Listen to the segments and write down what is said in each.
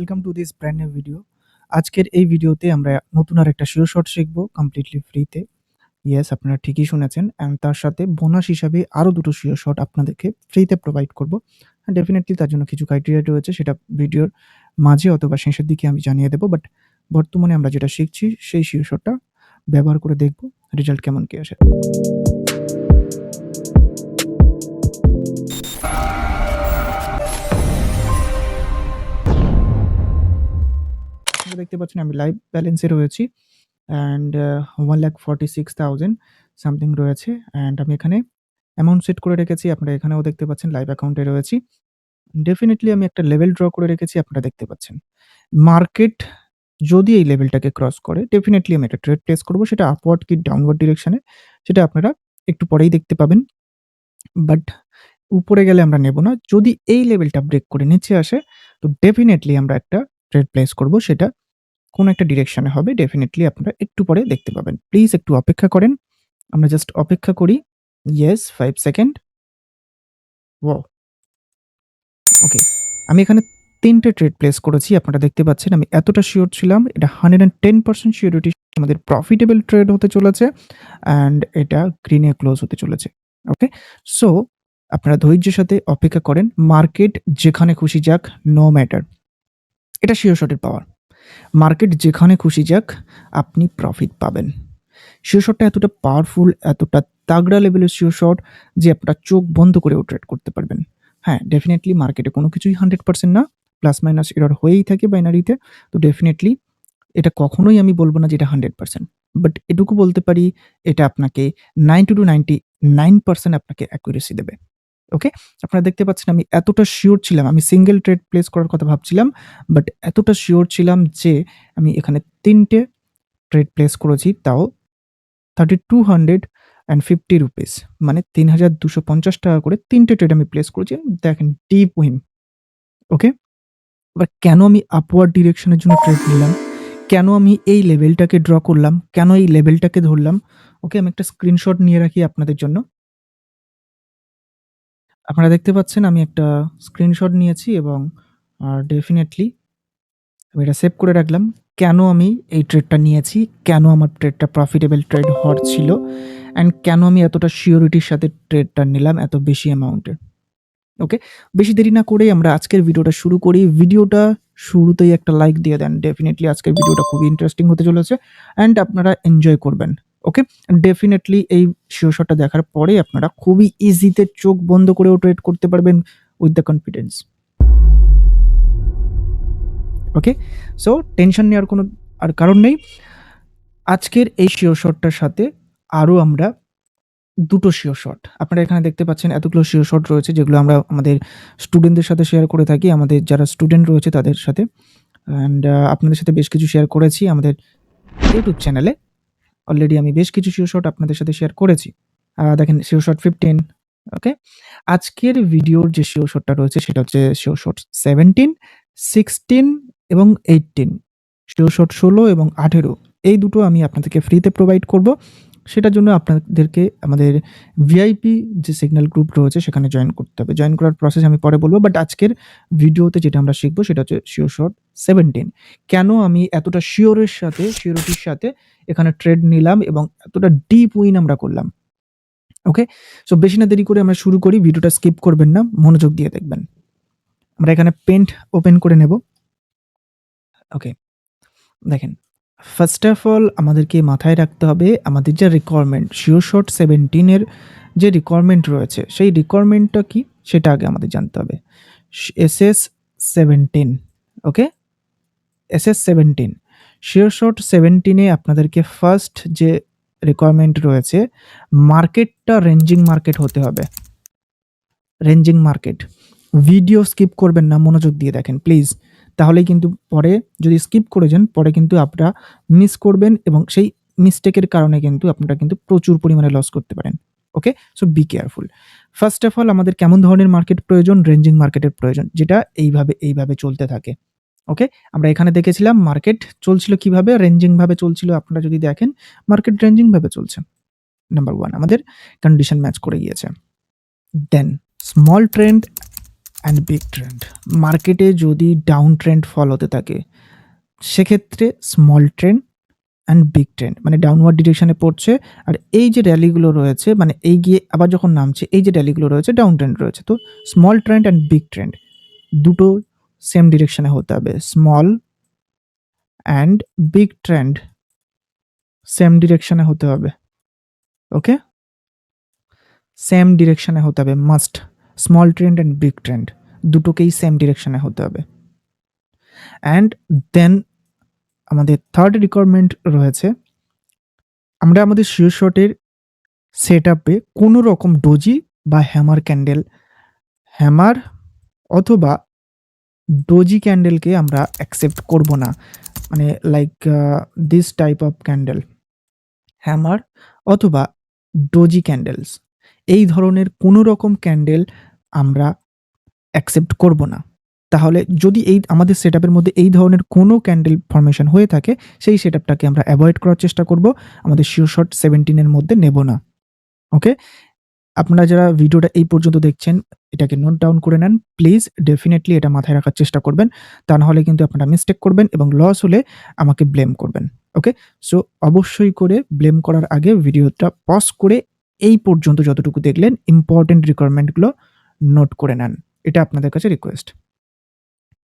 Welcome to this brand new video আজকের এই ভিডিওতে আমরা নতুন আর একটা শিও শট শিখব কমপ্লিটলি ফ্রিতে ইয়েস আপনারা ঠিকই শুনেছেন। অ্যান্ড তার সাথে বোনাস হিসাবে আরও দুটো শিও শট আপনাদেরকে ফ্রিতে প্রোভাইড করব। ডেফিনেটলি তার জন্য কিছু ক্রাইটেরিয়া রয়েছে, সেটা ভিডিওর মাঝে অথবা শেষের দিকে আমি জানিয়ে দেবো। বাট বর্তমানে আমরা যেটা শিখছি, সেই শিও শটটা ব্যবহার করে দেখব। রেজাল্ট কেমন কি আসে। আপনারা দেখতে পাচ্ছেন আমি লাইভ ব্যালেন্সে রয়েছি and one lakh forty six thousand something রয়েছে অ্যান্ড আমি এখানে অ্যামাউন্ট সেট করে রেখেছি, আপনারা এখানেও দেখতে পাচ্ছেন লাইভ অ্যাকাউন্টে রয়েছি। ডেফিনেটলি আমি একটা লেভেল ড্র করে রেখেছি, আপনারা দেখতে পাচ্ছেন। মার্কেট যদি এই লেভেলটাকে ক্রস করে ডেফিনেটলি আমি একটা ট্রেড প্লেস করব, সেটা আপওয়ার্ড কি ডাউনওয়ার্ড ডিরেকশনে সেটা আপনারা একটু পরেই দেখতে পাবেন। বাট উপরে গেলে আমরা নেব না। যদি এই লেভেলটা ব্রেক করে নিচে আসে, তো ডেফিনেটলি আমরা একটা ট্রেড প্লেস করব, সেটা কোন একটা ডিরেকশনে হবে ডেফিনেটলি আপনারা একটু পরে দেখতে পাবেন। প্লিজ একটু অপেক্ষা করেন। আমরা জাস্ট অপেক্ষা করি। ইয়েস ফাইভ সেকেন্ড ও ওকে আমি এখানে তিনটে ট্রেড প্লেস করেছি, আপনারা দেখতে পাচ্ছেন, আমি এতটা শিওর ছিলাম, এটা hundred and ten percent surety আমাদের প্রফিটেবল ট্রেড হতে চলেছে অ্যান্ড এটা গ্রিনে ক্লোজ হতে চলেছে। ওকে সো আপনারা ধৈর্যের সাথে অপেক্ষা করেন মার্কেট যেখানে খুশি যাক নো ম্যাটার এটা শিওর শটের পাওয়ার মার্কেট যেখানে খুশি যাক, আপনি প্রফিট পাবেন। শিওর শটটা এতটা পাওয়ারফুল এতটা তাগড়া লেভেলের শিওর শট যে আপনার চোখ বন্ধ করেও ট্রেড করতে পারবেন। হ্যাঁ ডেফিনেটলি মার্কেটে কোনো কিছুই হান্ড্রেড পার্সেন্ট না প্লাস মাইনাস এরর হয়েই থাকে বাইনারিতে তো ডেফিনেটলি এটা কখনোই আমি বলব না যে এটা হান্ড্রেড পার্সেন্ট বাট এটুকু বলতে পারি, এটা আপনাকে ninety two ninety nine percent আপনাকে অ্যাকুরেসি দেবে। ওকে আপনারা দেখতে পাচ্ছেন আমি এতটা শিওর ছিলাম, আমি সিঙ্গেল ট্রেড প্লেস করার কথা ভাবছিলাম বাট এতটা শিওর ছিলাম যে আমি এখানে তিনটে ট্রেড প্লেস করেছি, তাও thirty two hundred and fifty rupees মানে তিন হাজার দুশো পঞ্চাশ টাকা করে তিনটে ট্রেড আমি প্লেস করেছি দেখেন ডিপ উইন ওকে এবার কেন আমি আপওয়ার্ড ডিরেকশনের জন্য ট্রেড নিলাম? কেন আমি এই লেভেলটাকে ড্র করলাম? কেন এই লেভেলটাকে ধরলাম? ওকে আমি একটা স্ক্রিনশট নিয়ে রাখি আপনাদের জন্য। আপনারা দেখতে পাচ্ছেন, আমি একটা স্ক্রিনশট নিয়েছি এবং ডেফিনেটলি আমি এটা সেভ করে রাখলাম। কেন আমি এই ট্রেডটা নিয়েছি? কেন আমার ট্রেডটা প্রফিটেবল ট্রেড হওয়ার ছিল? অ্যান্ড কেন আমি এতটা শিওরিটির সাথে ট্রেডটা নিলাম এত বেশি অ্যামাউন্টের ওকে বেশি দেরি না করেই আমরা আজকের ভিডিওটা শুরু করি। ভিডিওটা শুরুতেই একটা লাইক দিয়ে দেন। ডেফিনেটলি আজকের ভিডিওটা খুবই ইন্টারেস্টিং হতে চলেছে। অ্যান্ড আপনারা এনজয় করবেন। ওকে ডেফিনেটলি এই শিও শটটা দেখার পরে আপনারা খুবই ইজিতে চোখ বন্ধ করেও ট্রেড করতে পারবেন with the confidence okay so tension নেওয়ার কোনো আর কারণ নেই। আজকের এই শিও শটটার সাথে আরও আমরা দুটো শিও শট আপনারা এখানে দেখতে পাচ্ছেন এতগুলো শিও শট রয়েছে যেগুলো আমরা আমাদের স্টুডেন্টদের সাথে শেয়ার করে থাকি, আমাদের যারা স্টুডেন্ট রয়েছে তাদের সাথে। অ্যান্ড আপনাদের সাথে বেশ কিছু শেয়ার করেছি আমাদের ইউটিউব চ্যানেলে অলরেডি আমি বেশ কিছু শিও শট আপনাদের সাথে শেয়ার করেছি। দেখেন শিও শট ফিফটিন ওকে আজকের ভিডিওর যে শিও শটটা রয়েছে, সেটা হচ্ছে শিও শট সেভেন্টিন সিক্সটিন এবং এইটিন শিও শট ষোলো এবং আঠেরো, এই দুটো আমি আপনাদেরকে ফ্রিতে প্রোভাইড করব। সেটার জন্য আপনাদেরকে আমাদের ভিআইপি যে সিগন্যাল গ্রুপ রয়েছে সেখানে জয়েন করতে হবে। জয়েন করার প্রসেস আমি পরে বলব বাট আজকের ভিডিওতে যেটা আমরা শিখব সেটা হচ্ছে শিও শট সেভেন্টিন কেন আমি এতটা শিওরের সাথে শিওরিটির সাথে এখানে ট্রেড নিলাম এবং এতটা ডিপ উইন আমরা করলাম? ওকে সো বেশি না দেরি করে আমরা শুরু করি ভিডিওটা স্কিপ করবেন না, মনোযোগ দিয়ে দেখবেন। আমরা এখানে পেন্ট ওপেন করে নেব। ওকে দেখেন। ফার্স্ট অফ অল আমাদেরকে মাথায় রাখতে হবে আমাদের যে রিকোয়ারমেন্ট শিওর শট সেভেন্টিনের যে রিকোয়ারমেন্ট রয়েছে, সেই রিকোয়ারমেন্টটা কি? সেটা আগে আমাদের জানতে হবে। S S seventeen okay S S seventeen sure shot সেভেন্টিনে আপনাদেরকে ফার্স্ট যে রিকোয়ারমেন্ট রয়েছে মার্কেটটা রেঞ্জিং মার্কেট হতে হবে। রেঞ্জিং মার্কেট ভিডিও স্কিপ করবেন না, মনোযোগ দিয়ে দেখেন প্লিজ তাহলেই কিন্তু পরে যদি স্কিপ করে যান, পরে কিন্তু আপনারা মিস করবেন এবং সেই মিস্টেকের কারণে কিন্তু আপনারা কিন্তু প্রচুর পরিমাণে লস করতে পারেন। Okay so be careful first of all আমাদের কেমন ধরনের মার্কেট প্রয়োজন? রেঞ্জিং মার্কেটের প্রয়োজন, যেটা এইভাবে এইভাবে চলতে থাকে। ওকে আমরা এখানে দেখেছিলাম মার্কেট চলছিল কীভাবে? রেঞ্জিং ভাবে চলছিল। আপনারা যদি দেখেন মার্কেট রেঞ্জিং ভাবে চলছে। নাম্বার ওয়ান আমাদের কন্ডিশন ম্যাচ করে গিয়েছে। Then small trend and big trend মার্কেটে যদি ডাউন ট্রেন্ড ফল হতে থাকে, সেক্ষেত্রে small trend and big trend মানে ডাউনওয়ার্ড ডিরেকশনে পড়ছে, আর এই যে র্যালিগুলো রয়েছে মানে এই গিয়ে আবার যখন নামছে, এই যে র্যালিগুলো রয়েছে ডাউন ট্রেন্ড রয়েছে। তো small trend and big trend দুটো সেম ডিরেকশনে হতে হবে। Small and big trend same ডিরেকশনে হতে হবে। ওকে সেম ডিরেকশনে হতে হবে must small trend and big trend দুটোকেই সেম ডিরেকশনে হতে হবে। অ্যান্ড দেন আমাদের থার্ড রিকোয়ারমেন্ট রয়েছে। আমরা আমাদের শিওর শটের সেট আপে কোনো রকম ডোজি বা হ্যামার ক্যান্ডেল হ্যামার অথবা ডোজি ক্যান্ডেলকে আমরা অ্যাকসেপ্ট করব না। মানে like this type of candle hammer অথবা ডোজি ক্যান্ডেলস এই ধরনের কোনো রকম ক্যান্ডেল আমরা অ্যাকসেপ্ট করব না। তাহলে যদি এই আমাদের সেট মধ্যে এই ধরনের কোনো ক্যান্ডেল ফরমেশন হয়ে থাকে, সেই সেট আমরা অ্যাভয়েড করার চেষ্টা করব, আমাদের শিওর শট সেভেন্টিনের মধ্যে নেব না। ওকে আপনারা যারা ভিডিওটা এই পর্যন্ত দেখছেন, এটাকে নোট ডাউন করে নেন। প্লিজ ডেফিনেটলি এটা মাথায় রাখার চেষ্টা করবেন। তা নাহলে কিন্তু আপনারা মিস্টেক করবেন এবং লস হলে আমাকে ব্লেম করবেন। ওকে সো অবশ্যই করে ব্লেম করার আগে ভিডিওটা পজ করে এই পর্যন্ত যতটুকু দেখলেন ইম্পর্টেন্ট রিকোয়ারমেন্টগুলো নোট করে নেন। এটা আপনাদের কাছে রিকোয়েস্ট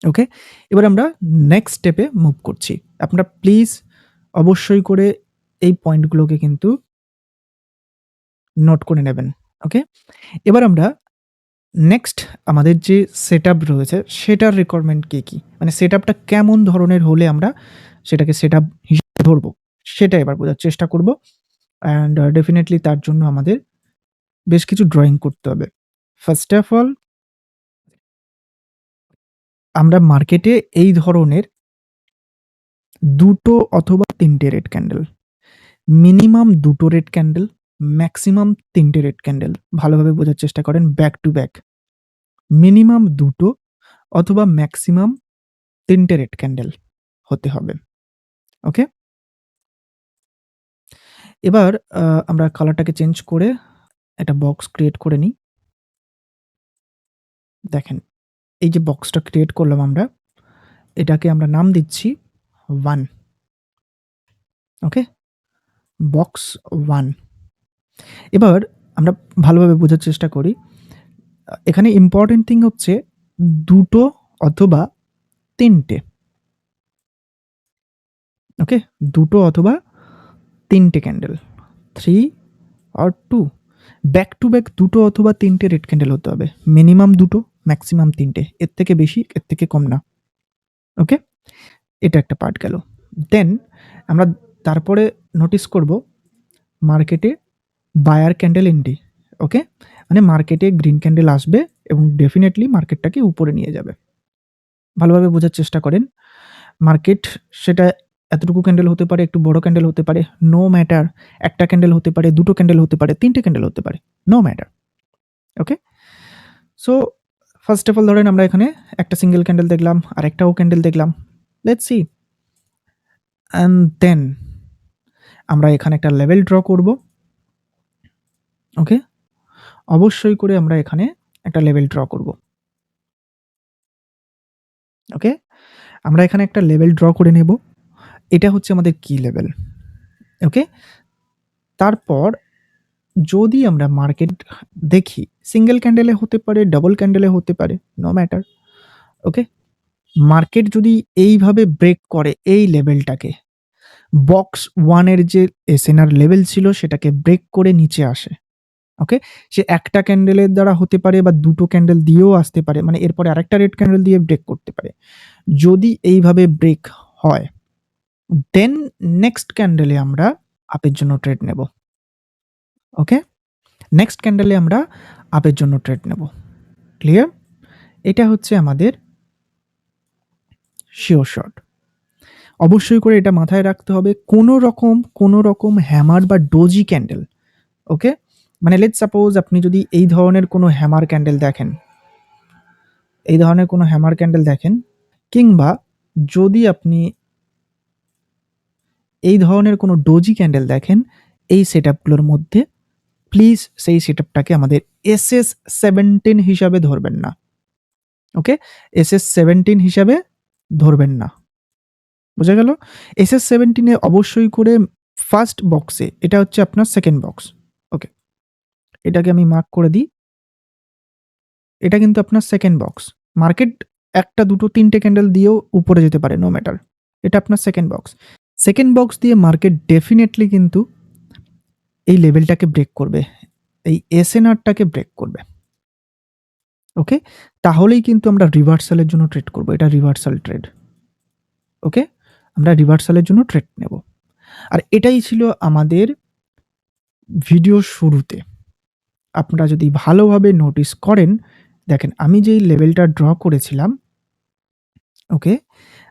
ওকে এবার আমরা নেক্সট স্টেপে মুভ করছি। আপনারা প্লিজ অবশ্যই করে এই পয়েন্টগুলোকে কিন্তু নোট করে নেবেন। ওকে এবার আমরা নেক্সট আমাদের যে সেট রয়েছে, সেটার রিকোয়ারমেন্ট কী কী? মানে সেট কেমন ধরনের হলে আমরা সেটাকে সেট আপ হিসেবে ধরবো? সেটা এবার বোঝার চেষ্টা করব। অ্যান্ড ডেফিনেটলি তার জন্য আমাদের বেশ কিছু ড্রয়িং করতে হবে। ফার্স্ট অফ অল আমরা মার্কেটে এই ধরনের দুটো অথবা তিনটে রেড ক্যান্ডেল মিনিমাম দুটো রেড ক্যান্ডেল ম্যাক্সিমাম তিনটে রেড ক্যান্ডেল ভালোভাবে বোঝার চেষ্টা করেন ব্যাক টু ব্যাক মিনিমাম দুটো অথবা ম্যাক্সিমাম তিনটে রেড ক্যান্ডেল হতে হবে। ওকে এবার আমরা কালারটাকে চেঞ্জ করে একটা বক্স ক্রিয়েট করে নিই। দেখেন, এই যে বক্সটা ক্রিয়েট করলাম আমরা, এটাকে আমরা নাম দিচ্ছি ওয়ান ওকে বক্স ওয়ান এবার আমরা ভালোভাবে বোঝার চেষ্টা করি। এখানে ইম্পর্টেন্ট থিং হচ্ছে দুটো অথবা তিনটে ওকে দুটো অথবা তিনটে ক্যান্ডেল থ্রি আর টু ব্যাক টু ব্যাক দুটো অথবা তিনটে রেড ক্যান্ডেল হতে হবে। মিনিমাম দুটো ম্যাক্সিমাম তিনটে। এর থেকে বেশি, এর থেকে কম না। ওকে এটা একটা পার্ট গেল। দেন আমরা তারপরে নোটিস করব মার্কেটে বায়ার ক্যান্ডেল এন্ডি ওকে মানে মার্কেটে গ্রিন ক্যান্ডেল আসবে এবং ডেফিনেটলি মার্কেটটাকে উপরে নিয়ে যাবে। ভালোভাবে বোঝার চেষ্টা করেন। মার্কেট সেটা এতটুকু ক্যান্ডেল হতে পারে, একটু বড় ক্যান্ডেল হতে পারে নো ম্যাটার একটা ক্যান্ডেল হতে পারে, দুটো ক্যান্ডেল হতে পারে, তিনটে ক্যান্ডেল হতে পারে no matter okay so first of all ধরেন আমরা এখানে একটা সিঙ্গেল ক্যান্ডেল দেখলাম, আর একটাও ক্যান্ডেল দেখলাম লেট সি অ্যান্ড দেন আমরা এখানে একটা লেভেল ড্র করব ওকে অবশ্যই করে আমরা এখানে একটা লেভেল ড্র করব ওকে আমরা এখানে একটা লেভেল ড্র করে নেব এটা হচ্ছে আমাদের কি লেভেল ওকে তারপর যদি আমরা মার্কেট দেখি সিঙ্গেল ক্যান্ডেলে হতে পারে ডাবল ক্যান্ডেলে হতে পারে নো ম্যাটার ওকে মার্কেট যদি এইভাবে ব্রেক করে এই লেভেলটাকে বক্স ওয়ানের যে এসএনআর লেভেল ছিল সেটাকে ব্রেক করে নিচে আসে ওকে সে একটা ক্যান্ডেলের দ্বারা হতে পারে বা দুটো ক্যান্ডেল দিয়েও আসতে পারে মানে এরপরে আরেকটা রেড ক্যান্ডেল দিয়ে ব্রেক করতে পারে। যদি এইভাবে ব্রেক হয় দেন নেক্সট ক্যান্ডেলে আমরা আপের জন্য ট্রেড নেব। ওকে নেক্সট ক্যান্ডেলে আমরা আপের জন্য ট্রেড নেব। ক্লিয়ার এটা হচ্ছে আমাদের শিওর শট অবশ্যই করে এটা মাথায় রাখতে হবে, কোনো রকম কোনো রকম হ্যামার বা ডোজি ক্যান্ডেল ওকে মানে লেট সাপোজ আপনি যদি এই ধরনের কোনো হ্যামার ক্যান্ডেল দেখেন, এই ধরনের কোনো হ্যামার ক্যান্ডেল দেখেন, কিংবা যদি আপনি এই ধরনের কোনো ডোজি ক্যান্ডেল দেখেন, এই সেট মধ্যে প্লিজ সেই সেট আমাদের এস এস সেভেন্টিন হিসাবে ধরবেন না ওকে? SS17 হিসাবে ধরবেন না। বোঝা গেল? SS17 এ অবশ্যই করে ফার্স্ট বক্সে এটা হচ্ছে আপনার সেকেন্ড বক্স। ওকে। এটাকে আমি মার্ক করে দিই। এটা কিন্তু আপনার সেকেন্ড বক্স। মার্কেট ১ টা ২ টো ৩ টে ক্যান্ডেল দিয়েও উপরে যেতে পারে নো ম্যাটার। এটা আপনার সেকেন্ড বক্স। সেকেন্ড বক্স দিয়ে মার্কেট ডেফিনিটলি কিন্তু এই লেভেলটাকে ব্রেক করবে। এই এসএনআরটাকে ব্রেক করবে। ওকে? তাহলেই কিন্তু আমরা রিভার্সালের জন্য ট্রেড করব। এটা রিভার্সাল ট্রেড। ওকে? আমরা রিভার্সালের জন্য ট্রেড নেব। আর এটাই ছিল আমাদের ভিডিও শুরুতে। আপনারা যদি ভালোভাবে নোটিস করেন, দেখেন আমি যেই লেভেলটা ড্র করেছিলাম ওকে?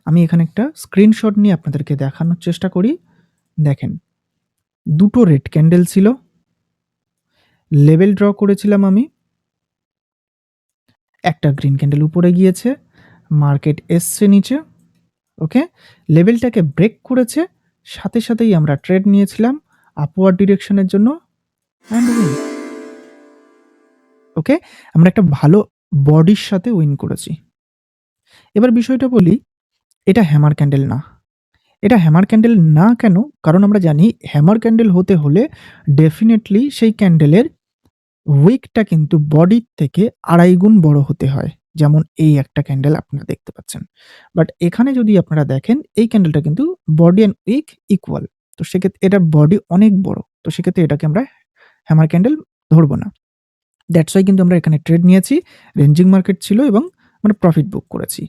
আমি এখানে একটা স্ক্রিনশট নিয়ে আপনাদেরকে দেখানোর চেষ্টা করি। দেখেন, দুটো রেড ক্যান্ডেল ছিল। লেভেল ড্র করেছিলাম আমি। একটা গ্রিন ক্যান্ডেল উপরে গিয়েছে। মার্কেট এসছে নিচে। ওকে? লেভেলটাকে ব্রেক করেছে। সাথে সাথেই আমরা ট্রেড নিয়েছিলাম আপওয়ার্ড ডিরেকশন এর জন্য। ওকে? আমরা একটা ভালো বডির সাথে উইন করেছি। এবার বিষয়টা বলি, এটা হ্যামার ক্যান্ডেল না। এটা হ্যামার ক্যান্ডেল না কেন? কারণ আমরা জানি হ্যামার ক্যান্ডেল হতে হলে ডেফিনেটলি সেই ক্যান্ডেলের উইকটা কিন্তু বডির থেকে ২.৫ গুণ বড় হতে হয়। যেমন এই একটা ক্যান্ডেল আপনারা দেখতে পাচ্ছেন। বাট এখানে যদি আপনারা দেখেন, এই ক্যান্ডেলটা কিন্তু বডি অ্যান্ড উইক ইকুয়াল। তো সেক্ষেত্রে এটার বডি অনেক বড়। তো সেক্ষেত্রে এটাকে আমরা হ্যামার ক্যান্ডেল ধরবো না। দ্যাটস ওয়াই কিন্তু আমরা এখানে ট্রেড নিয়েছি। রেঞ্জিং মার্কেট ছিল এবং আমরা প্রফিট বুক করেছি।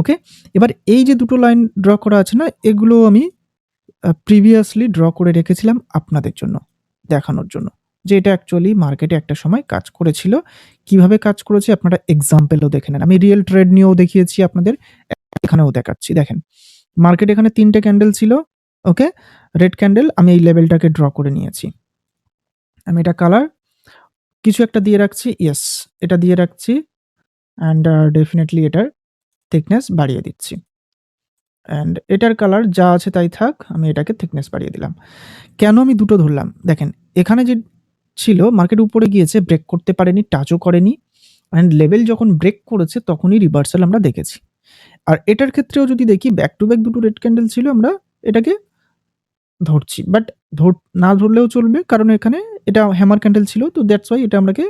ওকে? এবার এই যে দুটো লাইন ড্র করা আছে না? এগুলো আমি প্রিভিয়াসলি ড্র করে রেখেছিলাম আপনাদের জন্য, দেখানোর জন্য। যে এটা অ্যাকচুয়ালি মার্কেটে একটা সময় কাজ করেছিল। কীভাবে কাজ করেছে আপনারা এক্সাম্পলও দেখে নেন। আমি রিয়েল ট্রেড নিয়েও দেখিয়েছি আপনাদের। এখানেও দেখাচ্ছি। দেখেন, মার্কেট এখানে ৩ টে ক্যান্ডেল ছিল। ওকে? রেড ক্যান্ডেল আমি এই লেভেলটাকে ড্র করে নিয়েছি। আমি এটা কালার কিছু একটা দিয়ে রাখছি। ইয়েস, এটা দিয়ে রাখছি অ্যান্ড ডেফিনিটলি এটার থিকনেস বাড়িয়ে দিচ্ছি। অ্যান্ড এটার কালার যা আছে তাই থাক। আমি এটাকে থিকনেস বাড়িয়ে দিলাম। কেন আমি দুটো ধরলাম? দেখেন, এখানে যে ছিল মার্কেট উপরে গিয়েছে, ব্রেক করতে পারেনি, টাচও করেনি। অ্যান্ড লেভেল যখন ব্রেক করেছে তখনই রিভার্সাল আমরা দেখেছি। আর এটার ক্ষেত্রেও যদি দেখি ব্যাক টু ব্যাক দুটো রেড ক্যান্ডেল ছিল আমরা এটাকে ধরছি। বাট ধর না ধরলেও চলবে। কারণ এখানে এটা হ্যামার ক্যান্ডেল ছিল। তো দ্যাটস ওয়াই এটা আমরাকে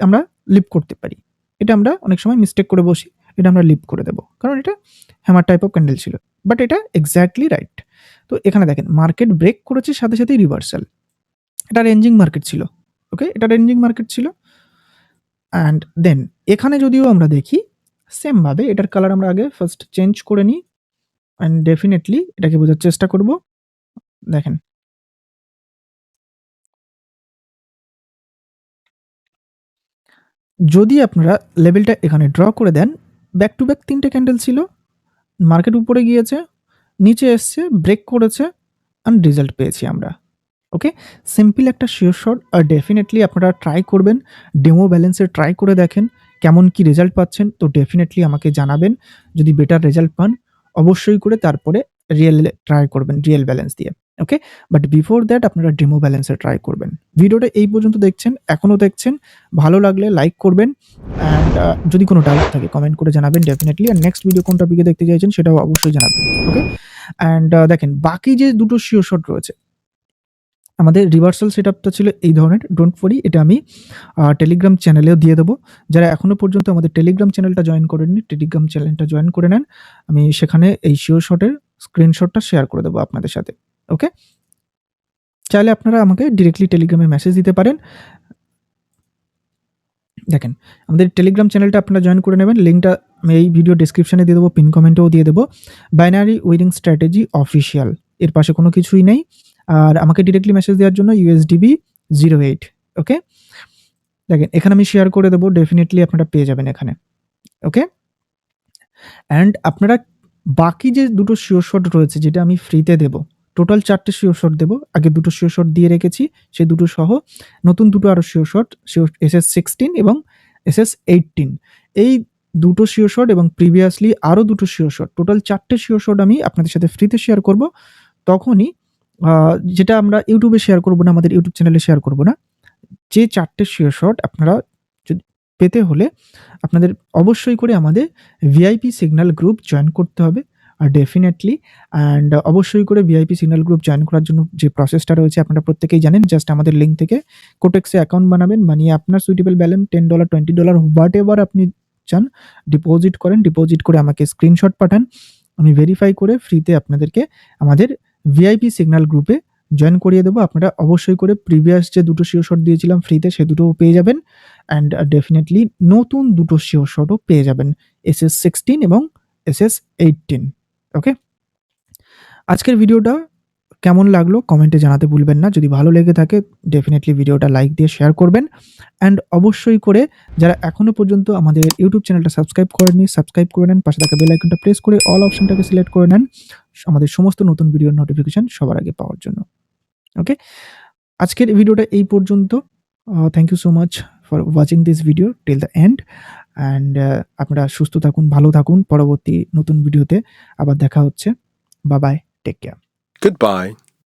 আমরা লিভ করতে পারি। এটা আমরা অনেক সময় মিস্টেক করে বসি। এটা আমরা লিভ করে দেব। কারণ এটা হ্যামার টাইপ অফ ক্যান্ডেল ছিল। বাট এটা এক্স্যাক্টলি রাইট। তো এখানে দেখেন মার্কেট ব্রেক করেছে সাথে সাথেই রিভার্সাল। এটা রেঞ্জিং মার্কেট ছিল। ওকে? এটা রেঞ্জিং মার্কেট ছিল। অ্যান্ড দেন এখানে যদিও আমরা দেখি সেমভাবে এটার কালার আমরা আগে ফার্স্ট চেঞ্জ করে নিই। অ্যান্ড ডেফিনেটলি এটাকে বোঝার চেষ্টা করব। দেখেন। যদি আপনারা লেভেলটা এখানে ড্র করে দেন, ব্যাক টু ব্যাক তিনটে ক্যান্ডেল ছিল। মার্কেট উপরে গিয়েছে, নিচে এসছে, ব্রেক করেছে অ্যান্ড রেজাল্ট পেয়েছি আমরা। ওকে? সিম্পল একটা শিওর শট আর ডেফিনেটলি আপনারা ট্রাই করবেন। ডেমো ব্যালেন্সে ট্রাই করে দেখেন। কেমন কি রেজাল্ট পাচ্ছেন? তো ডেফিনেটলি আমাকে জানাবেন। যদি বেটার রেজাল্ট পান অবশ্যই করে তারপরে রিয়েল ট্রাই করবেন রিয়েল ব্যালেন্স দিয়ে। ওকে? বাট বিফোর দ্যাট আপনারা ডেমো ব্যালেন্সে ট্রাই করবেন। ভিডিওটা এই পর্যন্ত দেখছেন, এখনও দেখছেন। ভালো লাগলে লাইক করবেন অ্যান্ড যদি কোনো ডাউট থাকে কমেন্ট করে জানাবেন ডেফিনেটলি আর নেক্সট ভিডিও কোন টপিকে দেখতে চাইছেন সেটাও অবশ্যই জানাবেন। ওকে? অ্যান্ড দেখেন বাকি যে দুটো শিওর শট রয়েছে আমাদের রিভার্সাল সেট আপটা ছিল এই ধরনের। ডোন্ট ওয়ারি এটা আমি টেলিগ্রাম চ্যানেলেও দিয়ে দেবো যারা এখনও পর্যন্ত আমাদের টেলিগ্রাম চ্যানেলটা জয়েন করেননি, টেলিগ্রাম চ্যানেলটা জয়েন করে নেন। আমি সেখানে এই শিওর শটের স্ক্রিনশটটা শেয়ার করে দেবো আপনাদের সাথে। ওকে? চাইলে আপনারা আমাকে ডিরেক্টলি টেলিগ্রামে মেসেজ দিতে পারেন। দেখেন, আমাদের টেলিগ্রাম চ্যানেলটা আপনারা জয়েন করে নেবেন। লিঙ্কটা আমি এই ভিডিও ডেসক্রিপশনে দিয়ে দেব, পিন কমেন্টেও দিয়ে দেব। Binary winning strategy official. এর পাশে কোনো কিছুই নেই। আর আমাকে ডিরেক্টলি মেসেজ দেওয়ার জন্য USDB 08 ওকে? দেখেন এখানে আমি শেয়ার করে দেব। ডেফিনিটলি আপনারা পেয়ে যাবেন এখানে। ওকে? অ্যান্ড আপনারা বাকি যে দুটো শিওর শট রয়েছে যেটা আমি ফ্রিতে দেব। টোটাল ৪ টে শিওর শট দেবো আগে দুটো শিওর শট দিয়ে রেখেছি। সেই দুটো সহ নতুন দুটো আরও শিওর শট শিওর SS16 এবং SS18 এই দুটো শিওর শট এবং প্রিভিয়াসলি আরও দুটো শিওর শট টোটাল ৪ টে শিওর শট আমি আপনাদের সাথে ফ্রিতে শেয়ার করব। তখনই যেটা আমরা ইউটিউবে শেয়ার করব না, আমাদের ইউটিউব চ্যানেলে শেয়ার করব না। যে ৪ টে শিওর শট আপনারা পেতে হলে আপনাদের অবশ্যই করে আমাদের ভিআইপি সিগন্যাল গ্রুপ জয়েন করতে হবে ডেফিনেটলি অ্যান্ড অবশ্যই করে ভিআইপি সিগন্যাল গ্রুপ জয়েন করার জন্য যে প্রসেসটা রয়েছে আপনারা প্রত্যেকেই জানেন জাস্ট আমাদের লিঙ্ক থেকে কোটেক্সে অ্যাকাউন্ট বানাবেন, বানিয়ে আপনার suitable balance ten dollar twenty dollar whatever আপনি চান ডিপোজিট করেন ডিপোজিট করে আমাকে স্ক্রিনশট পাঠান। আমি ভেরিফাই করে ফ্রিতে আপনাদেরকে আমাদের ভিআইপি সিগন্যাল গ্রুপে জয়েন করিয়ে দেবো। আপনারা অবশ্যই করে প্রিভিয়াস যে দুটো শিও শট দিয়েছিলাম ফ্রিতে সে দুটোও পেয়ে যাবেন। অ্যান্ড ডেফিনেটলি নতুন দুটো শিও শটও পেয়ে যাবেন এস এস সিক্সটিন এবং এস এস এইটিন ওকে আজকের ভিডিওটা কেমন লাগল কমেন্টে জানাতে ভুলবেন না। যদি ভালো লেগে থাকে ডেফিনেটলি ভিডিওটা লাইক দিয়ে শেয়ার করবেন। অ্যান্ড অবশ্যই করে যারা এখনও পর্যন্ত আমাদের ইউটিউব চ্যানেলটা সাবস্ক্রাইব করেননি সাবস্ক্রাইব করে নেন। পাশে থাকা বেল আইকনটা প্রেস করে অল অপশনটাকে সিলেক্ট করে নেন। আমাদের সমস্ত নতুন ভিডিওর নোটিফিকেশন সবার আগে পাওয়ার জন্য। ওকে আজকের ভিডিওটা এই পর্যন্ত। Thank you so much for watching this video till the end and আপনারা সুস্থ থাকুন, ভালো থাকুন। পরবর্তী নতুন ভিডিওতে আবার দেখা হচ্ছে। বা বাই টেক কেয়ার Goodbye.